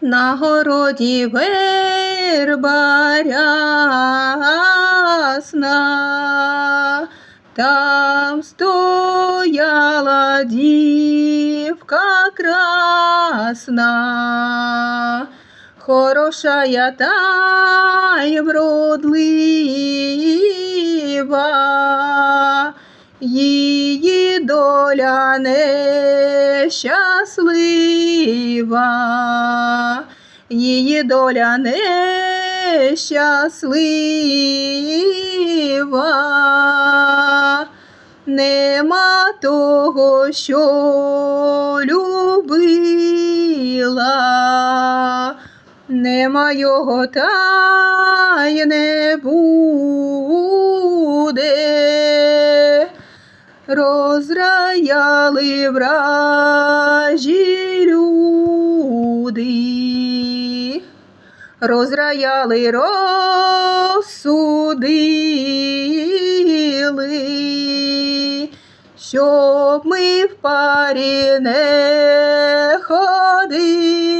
на городі верба рясна, там стояла дівка красна, хороша я та й вродлива, її доля нещаслива, її доля нещаслива, нема того, що любила, нема його та й не буде. Розраяли вражі люди, розраяли розсудили, щоб ми в парі не ходили.